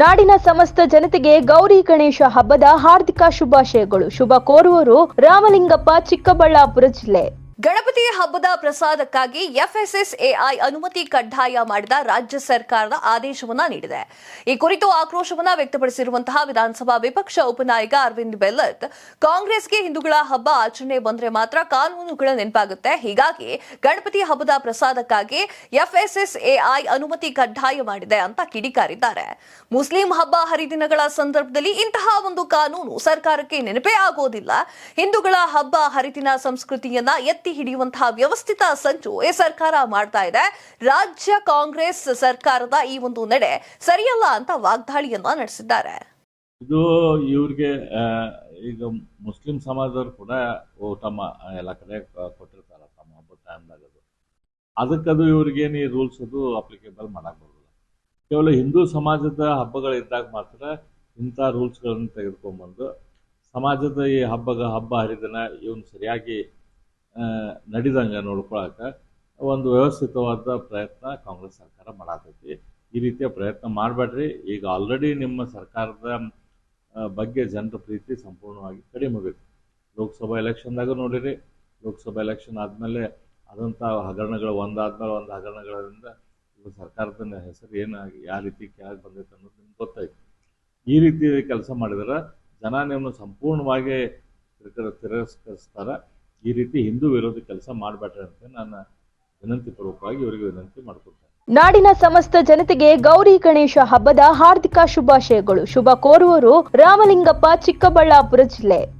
ನಾಡಿನ ಸಮಸ್ತ ಜನತೆಗೆ ಗೌರಿ ಗಣೇಶ ಹಬ್ಬದ ಹಾರ್ದಿಕ ಶುಭಾಶಯಗಳು. ಶುಭ ಕೋರುವರು ರಾಮಲಿಂಗಪ್ಪ ಚಿಕ್ಕಬಳ್ಳಾಪುರ ಜಿಲ್ಲೆ. ಗಣಪತಿ ಹಬ್ಬದ ಪ್ರಸಾದಕ್ಕಾಗಿ ಎಫ್ಎಸ್ಎಸ್ಎಐ ಅನುಮತಿ ಕಡ್ಡಾಯ ಮಾಡಿದ ರಾಜ್ಯ ಸರ್ಕಾರದ ಆದೇಶವನ್ನ ನೀಡಿದೆ. ಈ ಕುರಿತು ಆಕ್ರೋಶವನ್ನ ವ್ಯಕ್ತಪಡಿಸಿರುವಂತಹ ವಿಧಾನಸಭಾ ವಿಪಕ್ಷ ಉಪನಾಯಕ ಅರವಿಂದ್ ಬೆಲ್ಲತ್, ಕಾಂಗ್ರೆಸ್ಗೆ ಹಿಂದೂಗಳ ಹಬ್ಬ ಆಚರಣೆ ಬಂದ್ರೆ ಮಾತ್ರ ಕಾನೂನುಗಳ ನೆನಪಾಗುತ್ತೆ. ಹೀಗಾಗಿ ಗಣಪತಿ ಹಬ್ಬದ ಪ್ರಸಾದಕ್ಕಾಗಿ ಎಫ್ಎಸ್ಎಸ್ಎಐ ಅನುಮತಿ ಕಡ್ಡಾಯ ಮಾಡಿದೆ ಅಂತ ಕಿಡಿಕಾರಿದ್ದಾರೆ. ಮುಸ್ಲಿಂ ಹಬ್ಬ ಹರಿದಿನಗಳ ಸಂದರ್ಭದಲ್ಲಿ ಇಂತಹ ಒಂದು ಕಾನೂನು ಸರ್ಕಾರಕ್ಕೆ ನೆನಪೇ ಆಗೋದಿಲ್ಲ. ಹಿಂದೂಗಳ ಹಬ್ಬ ಹರಿದಿನ ಸಂಸ್ಕೃತಿಯನ್ನ ಎತ್ತಿ ಹಿಡಿಯುವಂತಹ ವ್ಯವಸ್ಥಿತ ಸಂಚು ಈ ಸರ್ಕಾರ ಮಾಡ್ತಾ ಇದೆ. ರಾಜ್ಯ ಕಾಂಗ್ರೆಸ್ ಸರ್ಕಾರದ ಈ ಒಂದು ನಡೆ ಸರಿಯಲ್ಲ ಅಂತ ವಾಗ್ದಾಳಿಯನ್ನ ನಡೆಸಿದ್ದಾರೆ. ಇದು ಇವ್ರಿಗೆ ಈಗ ಮುಸ್ಲಿಂ ಸಮಾಜದವ್ರು ಕೂಡ ತಮ್ಮ ಎಲ್ಲ ಕಡೆ ಕೊಟ್ಟಿರ್ತಾರ ತಮ್ಮ ಹಬ್ಬದ ಟೈಮ್ದಾಗ ಅದು ಅದಕ್ಕದು ಇವ್ರಿಗೇನು ಈ ರೂಲ್ಸ್ ಅದು ಅಪ್ಲಿಕೇಬಲ್ ಮಾಡಕ್ ಬರೋದಿಲ್ಲ. ಕೇವಲ ಹಿಂದೂ ಸಮಾಜದ ಹಬ್ಬಗಳಿದ್ದಾಗ ಮಾತ್ರ ಇಂಥ ರೂಲ್ಸ್ಗಳನ್ನು ತೆಗೆದುಕೊಂಡ್ಬಂದು, ಸಮಾಜದ ಈ ಹಬ್ಬಗ ಹಬ್ಬ ಹರಿದಿನ ಇವನು ಸರಿಯಾಗಿ ನಡಿದಂಗೆ ನೋಡ್ಕೊಳಕ ಒಂದು ವ್ಯವಸ್ಥಿತವಾದ ಪ್ರಯತ್ನ ಕಾಂಗ್ರೆಸ್ ಸರ್ಕಾರ ಮಾಡತೈತಿ. ಈ ರೀತಿಯ ಪ್ರಯತ್ನ ಮಾಡಬೇಡ್ರಿ. ಈಗ ಆಲ್ರೆಡಿ ನಿಮ್ಮ ಸರ್ಕಾರದ ಬಗ್ಗೆ ಜನರ ಪ್ರೀತಿ ಸಂಪೂರ್ಣವಾಗಿ ಕಡಿಮೆ ಆಗಬೇಕು ಲೋಕಸಭಾ ಎಲೆಕ್ಷನ್ದಾಗ ನೋಡಿರಿ. ಲೋಕಸಭಾ ಎಲೆಕ್ಷನ್ ಆದಮೇಲೆ ಆದಂಥ ಹಗರಣಗಳು ಒಂದಾದ್ಮೇಲೆ ಒಂದು ಹಗರಣಗಳಿಂದ ಸರ್ಕಾರದ ಹೆಸರು ಏನಾಗಿ ಯಾವ ರೀತಿ ಕೆಳಗೆ ಬಂದೈತೆ ಅನ್ನೋದು ನಿಮ್ಗೆ ಗೊತ್ತಾಯ್ತು. ಈ ರೀತಿ ಕೆಲಸ ಮಾಡಿದ್ರೆ ಜನ ನಿಮ್ಮನ್ನು ಸಂಪೂರ್ಣವಾಗಿ ತಿರಸ್ಕರಿಸ್ತಾರೆ. ಈ ರೀತಿ ಹಿಂದೂ ವಿರೋಧಿ ಕೆಲಸ ಮಾಡಬೇಡ್ರಿ ಅಂತ ನಾನು ವಿನಂತಿ ಪೂರ್ವಕವಾಗಿ ಇವರಿಗೆ ವಿನಂತಿ ಮಾಡಿಕೊಡ್ತೇನೆ. ನಾಡಿನ ಸಮಸ್ತ ಜನತೆಗೆ ಗೌರಿ ಗಣೇಶ ಹಬ್ಬದ ಹಾರ್ದಿಕ ಶುಭಾಶಯಗಳು. ಶುಭ ಕೋರುವರು ರಾಮಲಿಂಗಪ್ಪ, ಚಿಕ್ಕಬಳ್ಳಾಪುರ ಜಿಲ್ಲೆ.